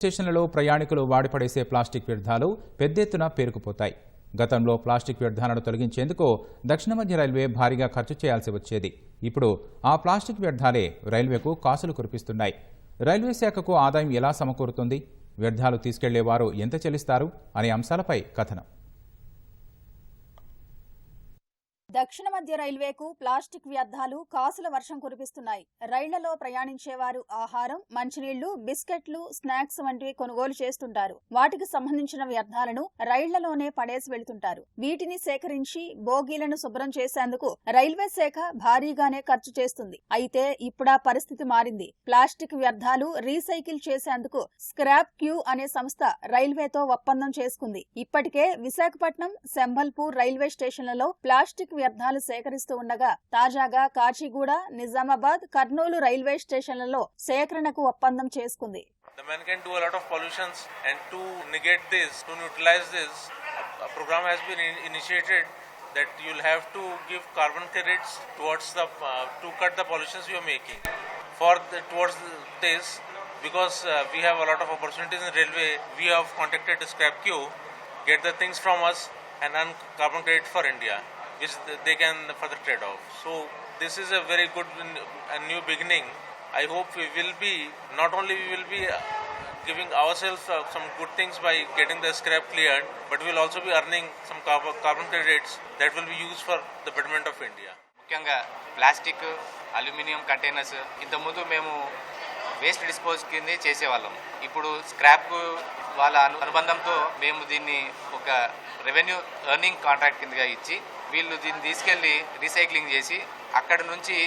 స్టేషన్లలో ప్రయాణికులు వాడిపడేసే ప్లాస్టిక్ వ్యర్థాలు పెద్ద ఎత్తున పేరుకుపోతాయి. గతంలో ప్లాస్టిక్ వ్యర్థాలను తొలగించేందుకు దక్షిణ మధ్య రైల్వే భారీగా ఖర్చు చేయాల్సి వచ్చేది. ఇప్పుడు ఆ ప్లాస్టిక్ వ్యర్థాలే రైల్వేకు కాసులు కురిపిస్తున్నాయి. రైల్వే శాఖకు ఆదాయం ఎలా సమకూరుతుంది? వ్యర్థాలు తీసుకెళ్ళేవారు ఎంత చెల్లిస్తారు? అనే అంశాలపై కథనం. దక్షిణ మధ్య రైల్వేకు ప్లాస్టిక్ వ్యర్థాలు కాసుల వర్షం కురిపిస్తున్నాయి. రైళ్ళలో ప్రయాణించేవారు ఆహారం మంచినీళ్ళు బిస్కెట్లు స్నాక్స్ వంటివి కొనుగోలు చేస్తుంటారు. వాటికి సంబంధించిన వ్యర్థాలను రైళ్ళలోనే పడేసి వెళ్తుంటారు. వీటిని సేకరించి బోగీలను శుభ్రం చేసేందుకు రైల్వే శాఖ భారీగానే ఖర్చు చేస్తుంది. అయితే ఇప్పుడా పరిస్థితి మారింది. ప్లాస్టిక్ వ్యర్థాలు రీసైకిల్ చేసేందుకు స్క్రాప్ క్యూ అనే సంస్థ రైల్వేతో ఒప్పందం చేసుకుంది. ఇప్పటికే విశాఖపట్నం శంభల్పూర్ రైల్వే స్టేషన్లలో ప్లాస్టిక్ వ్యర్థాలు సేకరిస్తూ ఉండగా తాజాగా కాచిగూడ నిజామాబాద్ కర్నూలు రైల్వే స్టేషన్లలో సేకరణకు ఒప్పందం చేసుకుంది The man can do a lot of pollutions, and to negate this, to neutralize this, a, a program has been in- initiated that you'll have to give carbon credits towards the uh, to cut the pollutions you are making. For the, towards this, because uh, we have a lot of opportunities in railway, we have contacted Scrap Q, get the things from us, and earn carbon credit for India, which th- they can further trade off. So this is a very good n- a new beginning. I hope we will be not only we will be giving ourselves uh, some good things by getting the scrap cleared, but we will also be earning some carbon, carbon credits that will be used for the betterment of India. ముఖ్యంగా plastic aluminium containers ఇంతకుముందు మేము waste dispose కింద చేసేవాళ్ళం ఇప్పుడు scrap వాళ్ళ అనుబంధంతో మేము దీన్ని ఒక రెవెన్యూ ఎర్నింగ్ కాంట్రాక్ట్ కిందగా ఇచ్చి వీళ్ళు దీన్ని తీసుకెళ్ళి రీసైక్లింగ్ చేసి అక్కడ నుంచి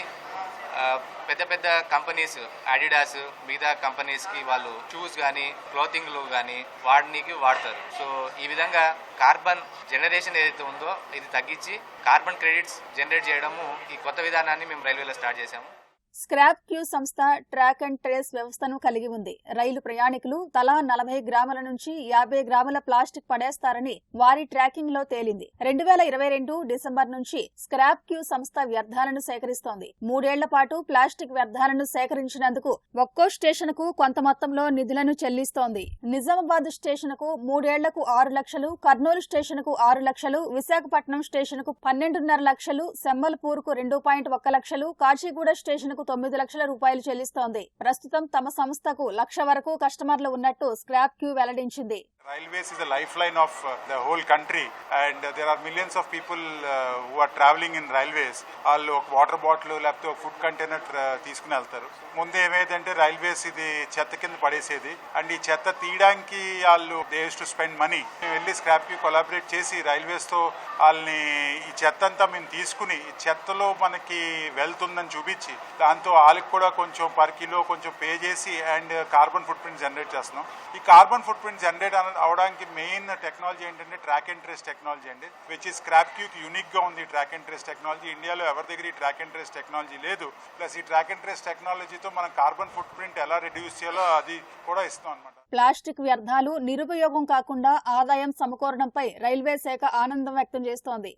పెద్ద పెద్ద కంపెనీస్ అడిడాస్ మిగతా కంపెనీస్కి వాళ్ళు షూస్ కానీ క్లోతింగ్లు కానీ వాడనీకి వాడతారు. సో ఈ విధంగా కార్బన్ జనరేషన్ ఏదైతే ఉందో ఇది తగ్గించి కార్బన్ క్రెడిట్స్ జనరేట్ చేయడము ఈ కొత్త విధానాన్ని మేము రైల్వేలో స్టార్ట్ చేశాము. స్క్రాప్ క్యూ సంస్థ ట్రాక్ అండ్ ట్రేస్ వ్యవస్థను కలిగి ఉంది. రైలు ప్రయాణికులు తలా నలభై గ్రాముల నుంచి యాభై గ్రాముల ప్లాస్టిక్ పడేస్తారని వారి ట్రాకింగ్లో తేలింది. రెండు వేల ఇరవై రెండు డిసెంబర్ నుంచి స్క్రాప్ క్యూ సంస్థ వ్యర్థాలను సేకరిస్తోంది. మూడేళ్ళ పాటు ప్లాస్టిక్ వ్యర్థాలను సేకరించినందుకు ఒక్కో స్టేషన్కు కొంత మొత్తంలో నిధులను చెల్లిస్తోంది. నిజామాబాద్ స్టేషన్కు మూడేళ్ళకు ఆరు లక్షలు కర్నూలు స్టేషన్కు ఆరు లక్షలు విశాఖపట్నం స్టేషన్కు పన్నెండున్నర లక్షలు సెమ్మల్పూర్కు రెండు పాయింట్ ఒక్క లక్షలు కాచిగూడ స్టేషన్ కస్టమర్లకు తొమ్మిది లక్షల రూపాయలు చెల్లిస్తోంది. ప్రస్తుతం తమ సంస్థకు లక్ష వరకు కస్టమర్లు ఉన్నట్టు స్క్రాప్ క్యూ వెల్లడించింది. Railways is the life line of uh, the whole country and uh, are millions of people people travelling in railways వాళ్ళు ఒక వాటర్ బాటిల్ లేకపోతే ఒక ఫుడ్ కంటైనర్ uh, తీసుకుని వెళ్తారు. ముందు ఏమైందంటే రైల్వేస్ ఇది చెత్త కింద పడేసేది. అండ్ ఈ చెత్త తీయడానికి వాళ్ళు దేస్ టు స్పెండ్ మనీ మేము వెళ్ళి స్క్రాప్కి కొలాబరేట్ చేసి రైల్వేస్తో వాళ్ళని ఈ చెత్త అంతా మేము తీసుకుని చెత్తలో మనకి వెళ్తుందని చూపించి దాంతో వాళ్ళకి కూడా కొంచెం పర్ కిలో కొంచెం పే చేసి and carbon footprint generate చేస్తున్నాం. ఈ కార్బన్ ఫుట్ ప్రింట్ జనరేట్ అవడానికి మెయిన్ టెక్నాలజీ ఏంటంటే ట్రాక్ అండ్ ట్రేస్ టెక్నాలజీ అండి. విచ్ ఈ స్క్రాప్ క్యూకి యూనిక్గా ఉంది ట్రాక్ అండ్ ట్రేస్ టెక్నాలజీ ఇండియాలో ఎవరి దగ్గర ఈ ట్రాక్ అండ్ ట్రేస్ టెక్నాలజీ లేదు. ప్లస్ ఈ ట్రాక్ అండ్ ట్రేస్ టెక్నాలజీతో మనం కార్బన్ ఫుట్ ప్రింట్ ఎలా రెడ్యూస్ చేయాలో అది కూడా ఇస్తాం అనమాట ప్లాస్టిక్ వ్యర్థాలు నిరుపయోగం కాకుండా ఆదాయం సమకూరడంపై రైల్వే శాఖ ఆనందం వ్యక్తం చేస్తోంది.